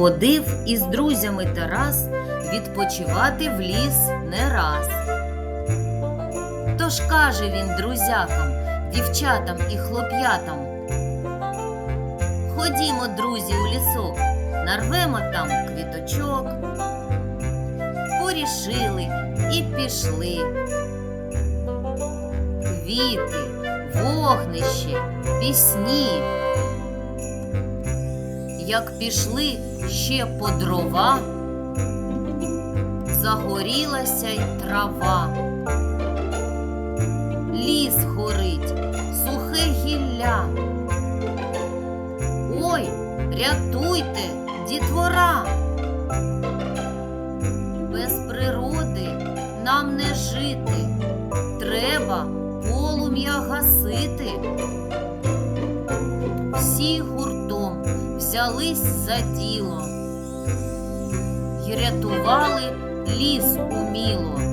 Ходив із друзями Тарас відпочивати в ліс не раз. Тож каже він друзякам, дівчатам і хлоп'ятам. Ходімо, друзі, у лісок, нарвемо там квіточок. Порішили і пішли. Квіти, вогнище, пісні. Як пішли ще по дрова, загорілася й трава. Ліс горить, сухе гілля. Ой, рятуйте, дітвора. Без природи нам не жити. Треба полум'я гасити. Всі взялись за діло і рятували ліс уміло.